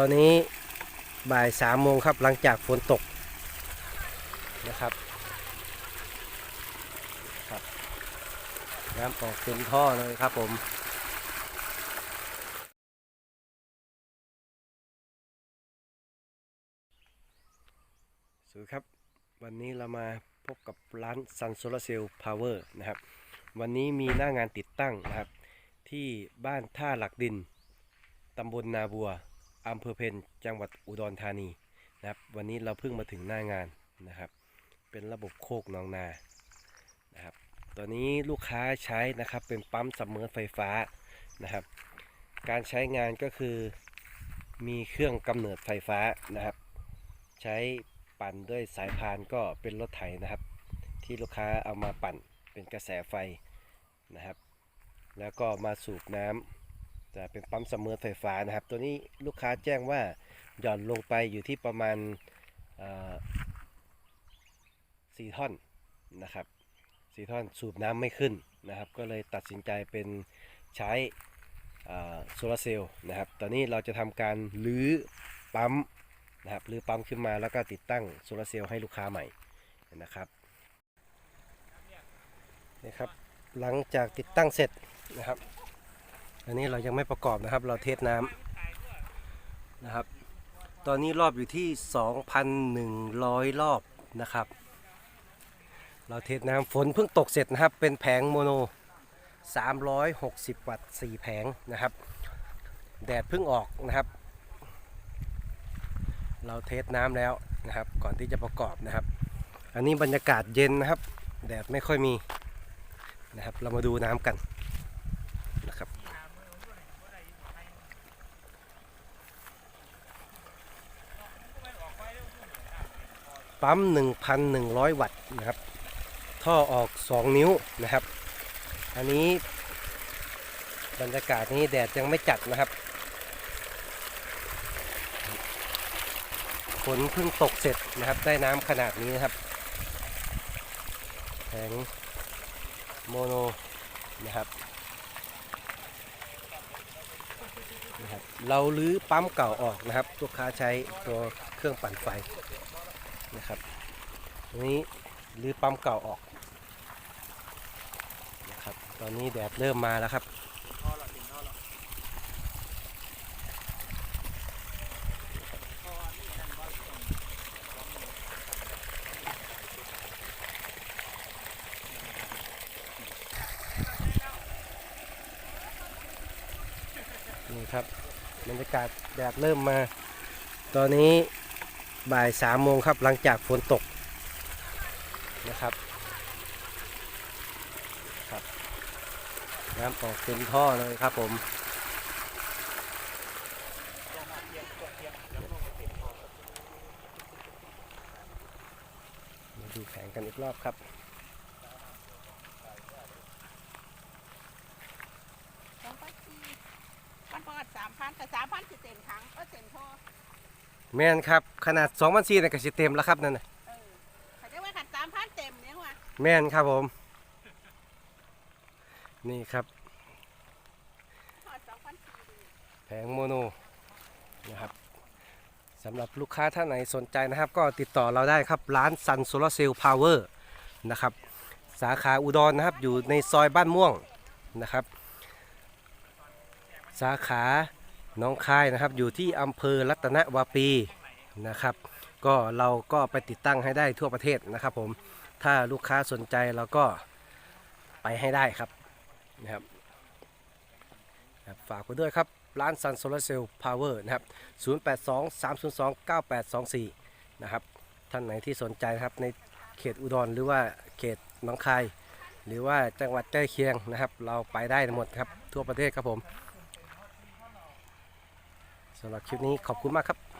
ตอนนี้บ่ายสามโมงครับหลังจากฝนตกนะครับครับน้ำออกเต็มท่อเลยครับผมสวัสดีครับ วันนี้เรามาพบกับร้าน Sun Solar Cell Power นะครับ วันนี้มีหน้างานติดตั้งนะครับ ที่บ้านท่าหลักดินตำบลนาบัว อำเภอเพนจังหวัดอุดรธานีนะครับ วันนี้เราเพิ่งมาถึงหน้างานนะครับ เป็นระบบโคกหนองนานะครับตัวนี้ลูกค้าใช้นะครับเป็นปั๊มซัมเมอร์ไฟฟ้านะครับ การใช้งานก็คือมีเครื่องกำเนิดไฟฟ้านะครับ ใช้ปั่นด้วยสายพานก็เป็นรถไถนะครับ ที่ลูกค้าเอามาปั่นเป็นกระแสไฟนะครับ แล้วก็มาสูบน้ำ จะเป็นปั๊มเสมอไฟฟ้านะครับ ตัวนี้ลูกค้าแจ้งว่าหย่อนลงไปอยู่ที่ประมาณสี่ท่อนนะครับสี่ท่อนสูบน้ำไม่ขึ้นนะครับ ก็เลยตัดสินใจเป็นใช้โซลาร์เซลล์นะครับ ตอนนี้เราจะทำการรื้อปั๊มนะครับหรือปั๊มขึ้นมาแล้วก็ติดตั้งโซลาร์เซลล์ให้ลูกค้าใหม่นะครับนี่ครับ หลังจากติดตั้งเสร็จนะครับ อันนี้เรายังไม่ประกอบนะครับ เราเทสน้ำนะครับ ตอนนี้รอบอยู่ที่ 2,100 รอบนะครับ เราเทสน้ำฝนเพิ่งตกเสร็จนะครับ เป็นแผงโมโน 360 วัตต์4แผงนะครับ แดดเพิ่งออกนะครับ เราเทสน้ำแล้วนะครับ ก่อนที่จะประกอบนะครับ อันนี้บรรยากาศเย็นนะครับ แดดไม่ค่อยมีนะครับ เรามาดูน้ำกันนะครับ ปั๊ม 1,100 วัตต์นะครับ ท่อออก 2 นิ้วนะครับ อันนี้บรรยากาศนี้แดดยังไม่จัดนะครับฝนเพิ่งตกเสร็จนะครับ ได้น้ำขนาดนี้นะครับแผงโมโนนะครับนะครับ เราลื้อปั๊มเก่าออกนะครับ ลูกค้าใช้ตัวเครื่องปั่นไฟ นะครับอันนี้ลื้อปั๊มเก่าออกนะครับตอนนี้แดดเริ่มมาแล้วครับนี่ครับบรรยากาศแดดเริ่มมา ตอนนี้ บ่ายสามโมงครับหลังจากฝนตกนะครับครับ น้ำออกเต็มท่อเลยครับผมมาดูแผงกันอีกรอบครับสองพันสี่พันปอดสามพันแต่สามพันสิเต็มถังก็เต็มท่อ แม่นครับ ขนาด2 0 0 4เนี่ยก็สิเต็มแล้วครับนั่นน่ะเออเขาจะว่าขัดสามพันเต็มเนี่ยว่ะแม่นครับผม นี่ครับปอดสองพันสี่แผงโมโนนะครับสำหรับลูกค้าท่านไหนสนใจนะครับ ก็ติดต่อเราได้ครับ ร้าน Sun Solar Cell Power นะครับ สาขาอุดรนะครับ อยู่ในซอยบ้านม่วงนะครับ สาขาห น้องคายนะครับ อยู่ที่อำเภอรัตนวาปีนะครับ ก็เราก็ไปติดตั้งให้ได้ทั่วประเทศนะครับผมถ้าลูกค้าสนใจเราก็ไปให้ได้ครับนะครับฝากไว้ด้วยครับร้าน Sun Solar Cell Power นะครับ 082 302 9824 นะครับ ท่านไหนที่สนใจนะครับในเขตอุดรหรือว่าเขตหนองคาย หรือว่าจังหวัดใกล้เคียงนะครับ เราไปได้หมดครับทั่วประเทศครับผม สำหรับคลิปนี้ขอบคุณมากครับ